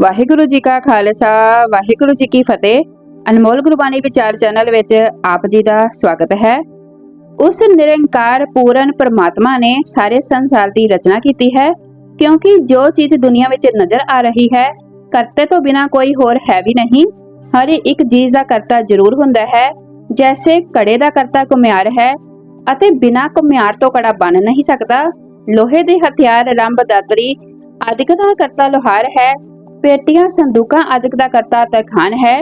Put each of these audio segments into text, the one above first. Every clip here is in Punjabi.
ਵਾਹਿਗੁਰੂ ਜੀ ਕਾ ਖਾਲਸਾ, ਵਾਹਿਗੁਰੂ ਜੀ ਕੀ ਫਤਿਹ। ਅਨਮੋਲ ਗੁਰਬਾਣੀ ਵਿਚਾਰ ਚੈਨਲ ਵਿੱਚ ਆਪ ਜੀ ਦਾ ਸਵਾਗਤ ਹੈ। ਉਸ ਨਿਰੰਕਾਰ ਪੂਰਨ ਪਰਮਾਤਮਾ ਨੇ ਸਾਰੇ ਸੰਸਾਰ ਦੀ ਰਚਨਾ ਕੀਤੀ ਹੈ, ਕਿਉਂਕਿ ਜੋ ਚੀਜ਼ ਦੁਨੀਆ ਵਿੱਚ ਨਜ਼ਰ ਆ ਰਹੀ ਹੈ, ਕਰਤੇ ਤੋਂ ਬਿਨਾ ਕੋਈ ਹੋਰ ਹੈ ਵੀ ਨਹੀਂ। ਹਰ ਇੱਕ ਚੀਜ਼ ਦਾ ਕਰਤਾ ਜ਼ਰੂਰ ਹੁੰਦਾ ਹੈ, ਜੈਸੇ ਕੜੇ ਦਾ ਕਰਤਾ ਕੁਮਿਆਰ ਹੈ, ਅਤੇ ਬਿਨਾ ਕੁਮਿਆਰ ਤੋਂ ਕੜਾ ਬਣ ਨਹੀਂ ਸਕਦਾ। ਲੋਹੇ ਦੇ ਹਥਿਆਰ, ਰੰਬ, ਦਾਤਰੀ ਆਦਿਕ ਦਾ ਕਰਤਾ ਲੋਹਾਰ ਹੈ ਪੇਟੀਆਂ, ਸੰਦੂਕਾਂ ਆਦਿਕ ਦਾ ਕਰਤਾ ਤਰਖਾਨ ਹੈ।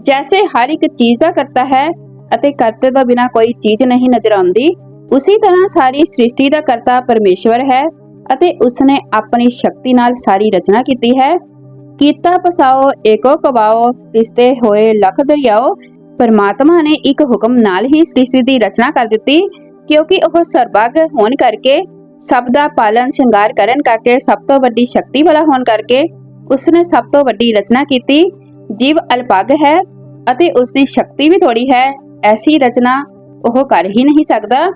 ਜੈਸੇ ਹਰ ਇੱਕ ਚੀਜ਼ ਦਾ ਕਰਤਾ ਹੈ ਅਤੇ ਕਰਤੇ ਤੋਂ ਬਿਨਾ ਕੋਈ ਚੀਜ਼ ਨਹੀਂ ਨਜ਼ਰ ਆਉਂਦੀ, ਉਸੇ ਤਰ੍ਹਾਂ ਸਾਰੀ ਸ੍ਰਿਸ਼ਟੀ ਦਾ ਕਰਤਾ ਪਰਮੇਸ਼ਵਰ ਹੈ ਅਤੇ ਉਸਨੇ ਆਪਣੀ ਸ਼ਕਤੀ ਨਾਲ ਸਾਰੀ ਰਚਨਾ ਕੀਤੀ ਹੈ। ਕੀਤਾ ਪਸਾਓ, ਏਕੋ ਕਵਾਓ ਤਿਸਤੇ ਹੋਏ ਲਖ ਦਰਿਆਓ, ਪਰਮਾਤਮਾ ਨੇ ਇੱਕ ਹੁਕਮ ਨਾਲ ਹੀ ਸ੍ਰਿਸ਼ਟੀ ਦੀ ਰਚਨਾ ਕਰ ਦਿੱਤੀ, ਕਿਉਂਕਿ ਉਹ ਸਰਬੱਗ ਹੋਣ ਕਰਕੇ, ਸਭ ਦਾ ਪਾਲਣ ਸ਼ਿੰਗਾਰ ਕਰਨ ਕਰਕੇ, ਸਭ ਤੋਂ ਵੱਡੀ ਸ਼ਕਤੀ ਵਾਲਾ ਹੋਣ ਕਰਕੇ ਉਸਨੇ ਸਭ ਤੋਂ ਵੱਡੀ ਰਚਨਾ ਕੀਤੀ। ਜੀਵ ਅਲਪਗ ਹੈ ਅਤੇ ਉਸ ਦੀ ਸ਼ਕਤੀ ਵੀ ਥੋੜੀ ਹੈ। ਐਸੀ ਰਚਨਾ ਉਹ ਕਰ ਹੀ ਨਹੀਂ ਸਕਦਾ।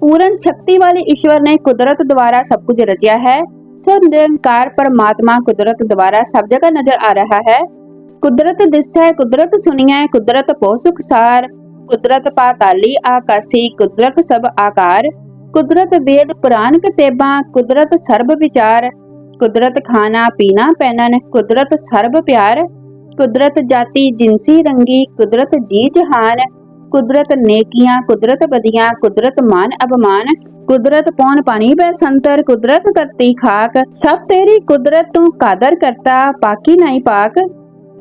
ਪੂਰਨ ਸ਼ਕਤੀ ਵਾਲੇ ਈਸ਼ਵਰ ਨੇ ਕੁਦਰਤ ਦੁਆਰਾ ਸਭ ਕੁਝ ਰਚਿਆ ਹੈ। ਸੋ ਨਿਰੰਕਾਰ ਪਰਮਾਤਮਾ ਕੁਦਰਤ ਦੁਆਰਾ ਸਭ ਜਗ੍ਹਾ ਨਜ਼ਰ ਆ ਰਿਹਾ ਹੈ। ਕੁਦਰਤ ਦਿਸੈ, ਕੁਦਰਤ ਸੁਣੀਐ, ਕੁਦਰਤ ਪੋ ਸੁਖਸਾਰ ਕੁਦਰਤ ਪਾਤਾਲੀ ਆਕਾਸੀ, ਕੁਦਰਤ ਸਭ ਆਕਾਰ। ਕੁਦਰਤ ਵੇਦ ਪੁਰਾਣ ਕਤੇਬਾਂ ਕੁਦਰਤ ਸਰਬ ਵਿਚਾਰ। ਕੁਦਰਤ ਖਾਣਾ ਪੀਣਾ ਪਹਿਨਣ ਕੁਦਰਤ ਸਰਬ ਪਿਆਰ, ਕੁਦਰਤ ਜਾਤੀ ਜਿੰਸੀ ਰੰਗੀ, ਕੁਦਰਤ ਜੀ ਜਹਾਨ ਕੁਦਰਤ ਨੇਕੀਆਂ, ਕੁਦਰਤ ਬਦੀਆਂ ਕੁਦਰਤ ਮਾਨ ਅਪਮਾਨ, ਕੁਦਰਤ ਪੌਣ ਪਾਣੀ ਬੈ ਸੰਤਰ, ਕੁਦਰਤ ਧਰਤੀ ਖਾਕ, ਸਭ ਤੇਰੀ ਕੁਦਰਤ ਤੂੰ ਕਾਦਰ ਕਰਤਾ, ਪਾਕੀ ਨਹੀਂ ਪਾਕ।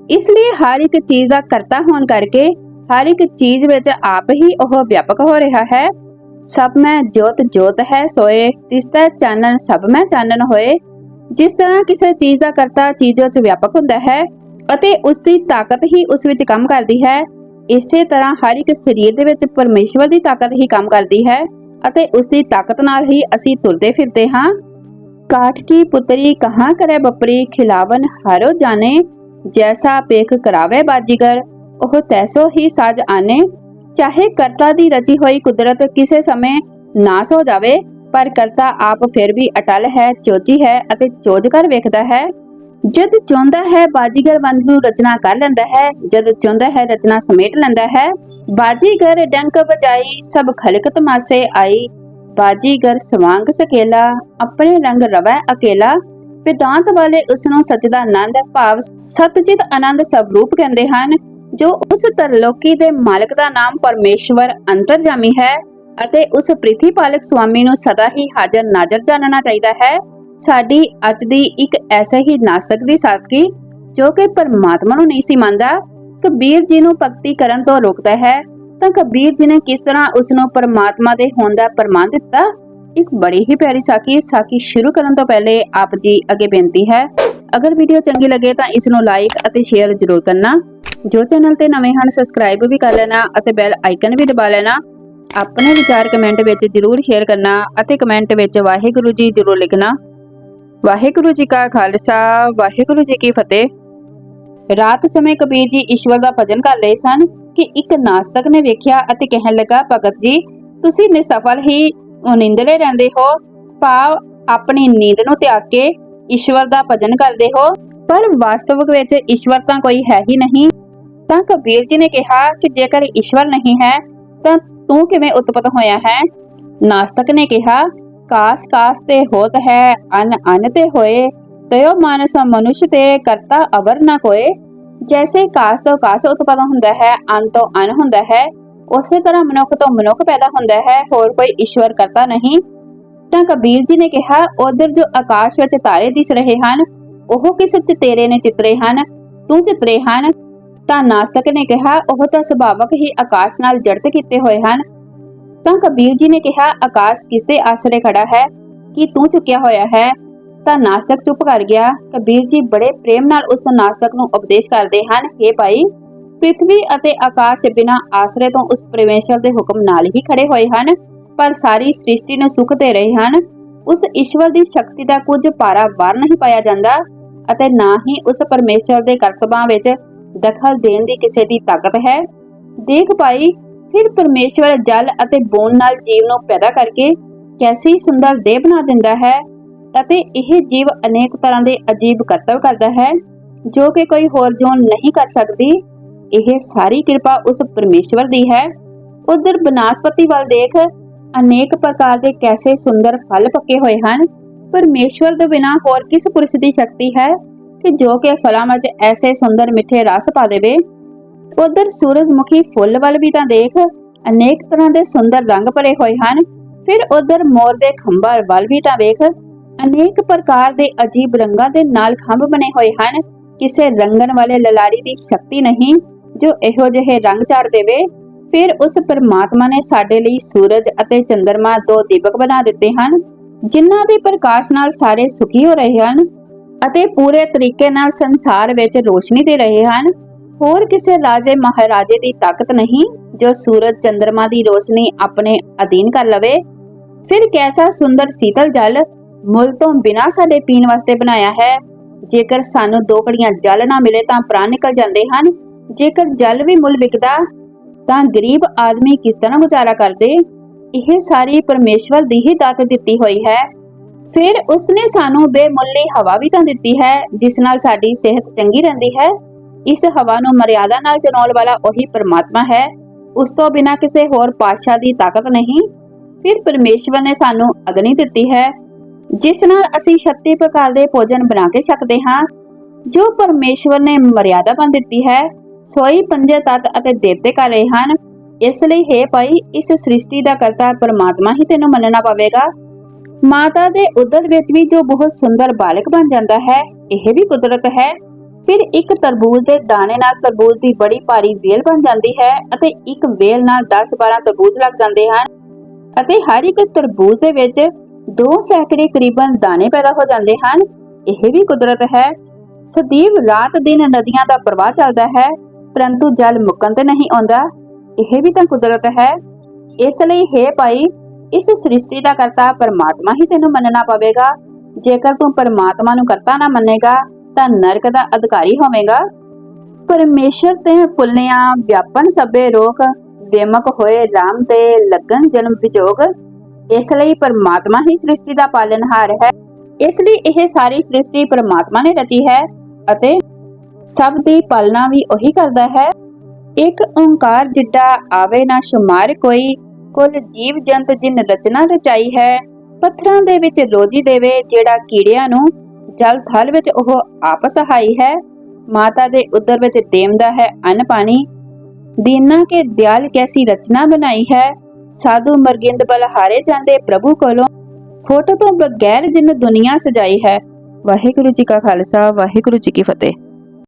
ਇਸ ਲਈ ਹਰ ਇੱਕ ਚੀਜ਼ ਦਾ ਕਰਤਾ ਹੋਣ ਕਰਕੇ, ਹਰ ਇੱਕ ਚੀਜ਼ ਵਿੱਚ ਆਪ ਹੀ ਉਹ ਵਿਆਪਕ ਹੋ ਰਿਹਾ ਹੈ। ਸਭ ਮੈਂ ਜੋਤ ਜੋਤ ਹੈ ਸੋਏ ਤਿਸ ਤੈ ਚਾਨਣ ਸਭ ਮੈਂ ਚਾਨਣ ਹੋਏ ਜਿਸ ਤਰ੍ਹਾਂ ਕਿਸੇ ਚੀਜ਼ ਦਾ ਕਰਤਾ ਚੀਜ਼ ਵਿੱਚ ਵਿਆਪਕ ਹੁੰਦਾ ਹੈ ਅਤੇ ਉਸ ਦੀ ਤਾਕਤ ਹੀ ਉਸ ਵਿੱਚ ਕੰਮ ਕਰਦੀ ਹੈ, ਇਸੇ ਤਰ੍ਹਾਂ ਹਰ ਇੱਕ ਸਰੀਰ ਦੇ ਵਿੱਚ ਪਰਮੇਸ਼ਵਰ ਦੀ ਤਾਕਤ ਹੀ ਕੰਮ ਕਰਦੀ ਹੈ ਅਤੇ ਉਸ ਦੀ ਤਾਕਤ ਨਾਲ ਹੀ ਅਸੀਂ ਤੁਰਦੇ ਫਿਰਦੇ ਹਾਂ। ਕਾਠ ਕੀ ਪੁੱਤਰੀ ਕਹਾਂ ਕਰੇ ਬਪਰੀ, ਖਿਲਾਵਨ ਹਰੋ ਜਾਣੇ, ਜੈਸਾ ਪੇਖ ਕਰਾਵੇ ਬਾਜੀਗਰ, ਉਹ ਤੈਸੋ ਹੀ ਸਾਜ ਆਨੇ। ਚਾਹੇ ਕਰਤਾ ਦੀ ਰਚੀ ਹੋਈ ਕੁਦਰਤ ਕਿਸੇ ਸਮੇਂ ਨਾਸ ਹੋ ਜਾਵੇ ਪਰ ਕਰਤਾ ਆਪ ਫਿਰ ਵੀ ਅਟਲ ਹੈ ਚੋਜੀ ਹੈ ਅਤੇ ਚੋਜ ਕਰ ਵੇਖਦਾ ਹੈ। ਜਦ ਚਾਹੁੰਦਾ ਹੈ ਬਾਜੀਗਰ ਵੰਜ ਨੂੰ ਰਚਨਾ ਕਰ ਲੈਂਦਾ ਹੈ, ਜਦ ਚਾਹੁੰਦਾ ਹੈ ਰਚਨਾ ਸਮੇਟ ਲੈਂਦਾ ਹੈ, ਬਾਜੀਗਰ ਡੰਕ ਵਜਾਈ ਸਭ ਖਲਕ ਤਮਾਸੇ ਆਈ। ਬਾਜੀਗਰ ਸਵਾਂਗ ਸਕੇਲਾ, ਆਪਣੇ ਰੰਗ ਰਵੈ ਅਕੇਲਾ। ਵਿਦਾਂਤ ਵਾਲੇ ਉਸ ਨੂੰ ਸੱਚ ਦਾ ਆਨੰਦ, ਭਾਵ ਸਤਜਿਤ ਆਨੰਦ ਸਵਰੂਪ ਕਹਿੰਦੇ ਹਨ, ਜੋ ਉਸ ਤਰਲੋਕੀ ਦੇ ਮਾਲਕ ਦਾ ਨਾਮ ਪਰਮੇਸ਼ਵਰ ਅੰਤਰਜਾਮੀ ਹੈ। ਅਤੇ ਉਸ ਪ੍ਰਿਥੀ ਪਾਲਕ ਸੁਆਮੀ ਨੂੰ ਸਦਾ ਹੀ ਹਾਜ਼ਰ ਨਾਜ਼ਰ ਜਾਣਨਾ ਚਾਹੀਦਾ ਹੈ। ਸਾਡੀ ਅੱਜ ਦੀ ਇੱਕ ਐਸੇ ਹੀ ਨਾਸਕ ਦੀ ਸਾਖੀ ਜੋ ਕਿ ਪਰਮਾਤਮਾ ਨੂੰ ਨਹੀਂ ਸੀ ਮੰਨਦਾ। ਕਬੀਰ ਜੀ ਨੂੰ ਭਗਤੀ ਕਰਨ ਤੋਂ ਰੋਕਦਾ ਹੈ। ਤਾਂ ਕਬੀਰ ਜੀ ਨੇ ਕਿਸ ਤਰ੍ਹਾਂ ਉਸ ਨੂੰ ਪਰਮਾਤਮਾ ਦੇ ਹੋਣ ਦਾ ਪ੍ਰਮਾਣ ਦਿੱਤਾ? ਇੱਕ ਬੜੀ ਹੀ ਪਿਆਰੀ ਸਾਖੀ ਸਾਖੀ ਸ਼ੁਰੂ ਕਰਨ ਤੋਂ ਪਹਿਲੇ ਆਪ ਜੀ ਅੱਗੇ ਬੇਨਤੀ ਹੈ। ਅਗਰ ਵੀਡੀਓ ਚੰਗੀ ਲੱਗੇ ਤਾਂ ਇਸ ਨੂੰ ਲਾਈਕ ਅਤੇ ਸ਼ੇਅਰ ਜ਼ਰੂਰ ਕਰਨਾ। ਜੋ ਚੈਨਲ ਤੇ ਨਵੇਂ ਹਨ ਸਬਸਕ੍ਰਾਈਬ ਵੀ ਕਰ ਲੈਣਾ ਅਤੇ ਬੈਲ ਆਈਕਨ ਵੀ ਦਬਾ ਲੈਣਾ। ਆਪਣੇ ਵਿਚਾਰ ਕਮੈਂਟ ਵਿੱਚ ਜ਼ਰੂਰ ਸ਼ੇਅਰ ਕਰਨਾ ਅਤੇ ਕਮੈਂਟ ਵਿੱਚ ਵਾਹਿਗੁਰੂ ਜੀ ਜ਼ਰੂਰ ਲਿਖਣਾ। ਵਾਹਿਗੁਰੂ ਜੀ ਕਾ ਖਾਲਸਾ, ਵਾਹਿਗੁਰੂ ਜੀ ਕੀ ਫਤਿਹ। ਰਾਤ ਸਮੇਂ ਕਬੀਰ ਜੀ ਈਸ਼ਵਰ ਦਾ ਭਜਨ ਕਰ ਰਹੇ ਸਨ ਕਿ ਇੱਕ ਨਾਸਤਕ ਨੇ ਵੇਖਿਆ ਅਤੇ ਕਹਿਣ ਲੱਗਾ, ਭਗਤ ਜੀ, ਤੁਸੀਂ ਨਿਸਫਲ ਹੀ ਨਿੰਦਲੇ ਰਹਿੰਦੇ ਹੋ। ਭਾਵ ਆਪਣੀ ਨੀਂਦ ਨੂੰ ਤਿਆਗ ਕੇ ਈਸ਼ਵਰ ਦਾ ਭਜਨ ਕਰਦੇ ਹੋ। ਪਰ ਵਾਸਤਵਿਕ ਵਿੱਚ ਈਸ਼ਵਰ ਤਾਂ ਕੋਈ ਹੈ ਹੀ ਨਹੀਂ। ਤਾਂ ਕਬੀਰ ਜੀ ਨੇ ਕਿਹਾ ਕਿ ਜੇਕਰ ਈਸ਼ਵਰ ਨਹੀਂ ਹੈ, ਤਾਂ ਤੂੰ ਕਿਵੇਂ ਉਤਪਤ ਹੋਇਆ ਹੈ? ਨਾਸਤਕ ਨੇ ਕਿਹਾ, ਕਾਸ ਕਾਸ ਤੇ ਹੋਤ ਹੈ, ਅਨ ਅਨ ਤੇ ਹੋਏ। ਤਯੋ ਮਾਨਸ ਮਨੁਸ਼ ਤੇ ਕਰਤਾ ਅਵਰ ਨਾ ਕੋਏ ਜੈਸੇ ਕਾਸ ਤੋਂ ਕਾਸ ਉਤਪਤ ਹੁੰਦਾ ਹੈ, ਅਨ ਤੋਂ ਅਨ ਹੁੰਦਾ ਹੈ, ਉਸੇ ਤਰ੍ਹਾਂ ਮਨੁੱਖ ਤੋਂ ਮਨੁੱਖ ਪੈਦਾ ਹੁੰਦਾ ਹੈ, ਹੋਰ ਕੋਈ ਈਸ਼ਵਰ ਕਰਤਾ ਨਹੀਂ। ਤਾਂ ਕਬੀਰ ਜੀ ਨੇ ਕਿਹਾ, ਉਧਰ ਜੋ ਆਕਾਸ਼ ਵਿੱਚ ਤਾਰੇ ਦਿਸ ਰਹੇ ਹਨ, ਉਹ ਕਿਸ ਚਿਤੇਰੇ ਨੇ ਚਿਤਰੇ ਹਨ? ਤੂੰ ਚਿਤਰੇ ਹਨ? ਤਾਂ ਨਾਸਤਕ ਨੇ ਕਿਹਾ, ਉਹ ਤਾਂ ਸੁਭਾਵਕ ਹੀ ਆਕਾਸ਼ ਨਾਲ ਜੜਤ ਕੀਤੇ ਹੋਏ ਹਨ। ਤਾਂ ਕਬੀਰ ਜੀ ਨੇ ਕਿਹਾ, ਆਕਾਸ਼ ਕਿਸ ਦੇ ਆਸਰੇ ਖੜਾ ਹੈ? ਕੀ ਤੂੰ ਚੁੱਕਿਆ ਹੋਇਆ ਹੈ? ਤਾਂ ਨਾਸਤਕ ਚੁੱਪ ਕਰ ਗਿਆ। ਕਬੀਰ ਜੀ ਬੜੇ ਪ੍ਰੇਮ ਨਾਲ ਉਸ ਨਾਸਤਕ ਨੂੰ ਉਪਦੇਸ਼ ਕਰਦੇ ਹਨ हे ਭਾਈ ਪ੍ਰithvi ਅਤੇ ਆਕਾਸ਼ ਬਿਨਾਂ ਆਸਰੇ ਤੋਂ ਉਸ ਪਰਮੇਸ਼ਰ ਦੇ ਹੁਕਮ ਨਾਲ ਹੀ ਖੜੇ ਹੋਏ ਹਨ, ਪਰ ਸਾਰੀ ਸ੍ਰਿਸ਼ਟੀ ਨੂੰ ਸੁਖ ਦੇ ਰਹੇ ਹਨ। ਉਸ ਈਸ਼ਵਰ ਦੀ ਸ਼ਕਤੀ ਦਾ ਕੁਝ ਪਾਰਾ ਵਾਰ ਨਹੀਂ ਪਾਇਆ ਜਾਂਦਾ, ਅਤੇ ਨਾ ਹੀ ਉਸ ਪਰਮੇਸ਼ਰ ਦੇ ਕਰਤਬਾਂ ਵਿੱਚ ਦਖਲ ਦੇਣ ਦੀ ਕਿਸੇ ਦੀ ਤਾਕਤ ਹੈ। ਦੇਖ ਭਾਈ, ਫਿਰ ਪਰਮੇਸ਼ਵਰ ਜਲ ਅਤੇ ਬੋਨ ਨਾਲ ਜੀਵ ਨੂੰ ਪੈਦਾ ਕਰਕੇ ਕੈਸੀ ਸੁੰਦਰ ਦੇਹ ਬਣਾ ਦਿੰਦਾ ਹੈ ਅਤੇ ਇਹ ਜੀਵ ਅਨੇਕ ਤਰ੍ਹਾਂ ਦੇ ਅਜੀਬ ਕਰਤਵ ਕਰਦਾ ਹੈ, ਜੋ ਕਿ ਕੋਈ ਹੋਰ ਜੋਨ ਨਹੀਂ ਕਰ ਸਕਦੀ। ਇਹ ਸਾਰੀ ਕਿਰਪਾ ਉਸ ਪਰਮੇਸ਼ਵਰ ਦੀ ਹੈ। ਉਧਰ ਬਨਾਸਪਤੀ ਵੱਲ ਦੇਖ, ਅਨੇਕ ਪ੍ਰਕਾਰ ਦੇ ਕੈਸੇ ਸੁੰਦਰ ਫਲ ਪੱਕੇ ਹੋਏ ਹਨ। ਪਰਮੇਸ਼ਵਰ ਤੋਂ ਬਿਨਾ ਹੋਰ ਕਿਸ ਪੁਰਸ਼ ਦੀ ਸ਼ਕਤੀ ਹੈ? ਕਿ ਜੋ ਕਿ ਫਲਾਂ ਵਿੱਚ ਐਸੇ ਸੁੰਦਰ ਮਿੱਠੇ ਰਸ ਪਾ ਦੇਵੇ, ਉਧਰ ਸੂਰਜਮੁਖੀ ਫੁੱਲ ਵੱਲ ਵੀ ਤਾਂ ਦੇਖ, ਅਨੇਕ ਤਰ੍ਹਾਂ ਦੇ ਸੁੰਦਰ ਰੰਗ ਭਰੇ ਹੋਏ ਹਨ। ਫਿਰ ਉਧਰ ਮੋਰ ਦੇ ਖੰਭਾਂ ਵੱਲ ਵੀ ਤਾਂ ਵੇਖ ਅਨੇਕ ਪ੍ਰਕਾਰ ਦੇ ਅਜੀਬ ਰੰਗਾਂ ਦੇ ਨਾਲ ਖੰਭ ਬਣੇ ਹੋਏ ਹਨ। ਕਿਸੇ ਰੰਗਣ ਵਾਲੇ ਲਲਾਰੀ ਦੀ ਸ਼ਕਤੀ ਨਹੀਂ, ਜੋ ਇਹੋ ਜਿਹੇ ਰੰਗ ਚਾੜ ਦੇਵੇ। ਫਿਰ ਉਸ ਪਰਮਾਤਮਾ ਨੇ ਸਾਡੇ ਲਈ ਸੂਰਜ ਅਤੇ ਚੰ드ਰਮਾ ਦੋ ਦੀਪਕ ਬਣਾ ਦਿੱਤੇ ਹਨ, ਜਿਨ੍ਹਾਂ ਦੇ ਪ੍ਰਕਾਸ਼ ਨਾਲ ਸਾਰੇ ਸੁਖੀ ਹੋ ਰਹੇ ਹਨ। ਅਤੇ ਪੂਰੇ ਤਰੀਕੇ ਨਾਲ ਸੰਸਾਰ ਵਿੱਚ ਰੋਸ਼ਨੀ ਦੇ ਰਹੇ ਹਨ। ਹੋਰ ਕਿਸੇ ਰਾਜੇ ਮਹਾਰਾਜੇ ਦੀ ਤਾਕਤ ਨਹੀਂ, ਜੋ ਸੂਰਜ ਚੰ드ਰਮਾ ਦੀ ਰੋਸ਼ਨੀ ਆਪਣੇ ਅਧੀਨ ਕਰ ਲਵੇ। ਫਿਰ ਕੈਸਾ ਸੁੰਦਰ ਸੀਤਲ ਜਲ ਮੁੱਲ ਤੋਂ ਬਿਨਾ ਸਾਡੇ ਪੀਣ ਵਾਸਤੇ ਬਣਾਇਆ ਹੈ? ਜੇਕਰ ਸਾਨੂੰ ਦੋ ਘੜੀਆਂ ਜਲ ਨਾ ਮਿਲੇ ਤਾਂ ਪ੍ਰਾਣ ਨਿਕਲ ਜਾਂਦੇ ਹਨ। ਜੇਕਰ ਜਲ ਵੀ ਮੁੱਲ ਵਿਕਦਾ, ਤਾਂ ਗਰੀਬ ਆਦਮੀ ਕਿਸ ਤਰ੍ਹਾਂ ਗੁਜ਼ਾਰਾ ਕਰਦੇ? ਇਹ ਸਾਰੀ ਪਰਮੇਸ਼ਵਰ ਦੀ ਹੀ ਦਾਤ ਦਿੱਤੀ ਹੋਈ ਹੈ। ਫਿਰ ਉਸਨੇ ਸਾਨੂੰ ਬੇਮੁੱਲੀ ਹਵਾ ਵੀ ਤਾਂ ਦਿੱਤੀ ਹੈ, ਜਿਸ ਨਾਲ ਸਾਡੀ ਸਿਹਤ ਚੰਗੀ ਰਹਿੰਦੀ ਹੈ। ਇਸ ਹਵਾ ਨੂੰ ਮਰਿਆਦਾ ਨਾਲ ਚਲਾਉਣ ਵਾਲਾ ਉਹੀ ਪਰਮਾਤਮਾ ਹੈ। ਉਸ ਤੋਂ ਬਿਨਾ ਕਿਸੇ ਹੋਰ ਪਾਤਸ਼ਾਹ ਦੀ ਤਾਕਤ ਨਹੀਂ। ਫਿਰ ਪਰਮੇਸ਼ਵਰ ਨੇ ਸਾਨੂੰ ਅਗਨੀ ਦਿੱਤੀ ਹੈ, ਜਿਸ ਨਾਲ ਅਸੀਂ 36 ਪ੍ਰਕਾਰ ਦੇ ਭੋਜਨ ਬਣਾ ਕੇ ਛਕਦੇ ਹਾਂ। ਜੋ ਪਰਮੇਸ਼ਵਰ ਨੇ ਮਰਿਆਦਾ ਬਣ ਦਿੱਤੀ ਹੈ, ਸੋਈ ਪੰਜੇ ਤਤ ਅਤੇ ਦੇਵਤੇ ਕਰ ਰਹੇ ਹਨ। ਇਸ ਲਈ ਹੈ ਭਾਈ, ਇਸ ਸ੍ਰਿਸ਼ਟੀ ਦਾ ਕਰਤਾ ਪਰਮਾਤਮਾ ਹੀ ਤੈਨੂੰ ਮੰਨਣਾ ਪਵੇਗਾ। ਮਾਤਾ ਦੇ ਉਦਰ ਵਿੱਚ ਵੀ ਜੋ ਬਹੁਤ ਸੁੰਦਰ ਬਾਲਕ ਬਣ ਜਾਂਦਾ ਹੈ, ਇਹ ਵੀ ਕੁਦਰਤ ਹੈ। ਫਿਰ ਇੱਕ ਤਰਬੂਜ ਦੇ ਦਾਣੇ ਨਾਲ ਤਰਬੂਜ ਦੀ ਬੜੀ ਭਾਰੀ ਵੇਲ ਬਣ ਜਾਂਦੀ ਹੈ ਅਤੇ ਇੱਕ ਵੇਲ ਨਾਲ 10-12 ਤਰਬੂਜ ਲੱਗ ਜਾਂਦੇ ਹਨ। ਅਤੇ ਹਰ ਇੱਕ ਤਰਬੂਜ ਦੇ ਵਿੱਚ ਦੋ ਸੈਂਕੜੇ ਕਰੀਬਨ ਦਾਣੇ ਪੈਦਾ ਹੋ ਜਾਂਦੇ ਹਨ। ਇਹ ਵੀ ਕੁਦਰਤ ਹੈ। ਸਦੀਵ ਰਾਤ ਦਿਨ ਨਦੀਆਂ ਦਾ ਪ੍ਰਵਾਹ ਚੱਲਦਾ ਹੈ, ਪਰੰਤੂ ਜਲ ਮੁੱਕਣ ਤੇ ਨਹੀਂ ਆਉਂਦਾ। ਇਹ ਵੀ ਤਾਂ ਕੁਦਰਤ ਹੈ। ਇਸ ਲਈ ਹੈ ਭਾਈ ਇਸ ਸ੍ਰਿਸ਼ਟੀ ਦਾ ਕਰਤਾ ਪਰਮਾਤਮਾ ਹੀ ਤੈਨੂੰ ਮੰਨਣਾ ਪਵੇਗਾ। ਜੇਕਰ ਤੂੰ ਪਰਮਾਤਮਾ ਨੂੰ ਕਰਤਾ ਨਾ ਮੰਨੇਗਾ, ਤਾਂ ਨਰਕ ਦਾ ਅਧਿਕਾਰੀ ਹੋਵੇਗਾ। ਪਰਮੇਸ਼ਰ ਤੇ ਪੁੱਲਿਆਂ, ਵਿਆਪਨ ਸਭੇ ਰੋਕ ਬੇਮਕ ਹੋਏ RAM ਤੇ ਲੱਗਨ ਜਨਮ ਵਿਜੋਗ। ਇਸ ਲਈ ਪਰਮਾਤਮਾ ਹੀ ਸ੍ਰਿਸ਼ਟੀ ਦਾ ਪਾਲਨਹਾਰ ਹੈ। ਇਸ ਲਈ ਇਹ ਸਾਰੀ ਸ੍ਰਿਸ਼ਟੀ ਪਰਮਾਤਮਾ ਨੇ ਰਚੀ ਹੈ ਅਤੇ ਸਭ ਦੀ ਪਾਲਣਾ ਵੀ ਉਹੀ ਕਰਦਾ ਹੈ। ਇੱਕ ਓੰਕਾਰ ਜਿੱਡਾ ਆਵੇ ਨਾ ਸ਼ੁਮਾਰ ਕੋਈ ਕੁੱਲ ਜੀਵ ਜੰਤ ਜਿਨ ਰਚਨਾ ਰਚਾਈ ਹੈ, ਪੱਥਰਾਂ ਦੇ ਵਿੱਚ ਰੋਜੀ ਦੇਵੇ ਜਿਹੜਾ ਕੀੜਿਆਂ ਨੂੰ ਜਲ ਥਲ ਵਿੱਚ ਉਹ ਆਪ ਸਹਾਈ ਹੈ, ਮਾਤਾ ਦੇ ਉਦਰ ਵਿੱਚ ਦੇਮਦਾ ਹੈ ਅੰਨ ਪਾਣੀ, ਦੀਨਾ ਕੇ ਦਿਆਲ ਕੈਸੀ ਰਚਨਾ ਬਣਾਈ ਹੈ, ਸਾਧੂ ਮਰਗਿੰਦ ਬਲਹਾਰੇ ਜਾਂਦੇ ਪ੍ਰਭੂ ਕੋਲੋਂ, ਫੋਟੋ ਤੋਂ ਬਗੈਰ ਜਿਨ ਦੁਨੀਆ ਸਜਾਈ ਹੈ, ਵਾਹਿਗੁਰੂ ਜੀ ਕਾ ਖਾਲਸਾ, ਵਾਹਿਗੁਰੂ ਜੀ ਕੀ ਫਤਿਹ।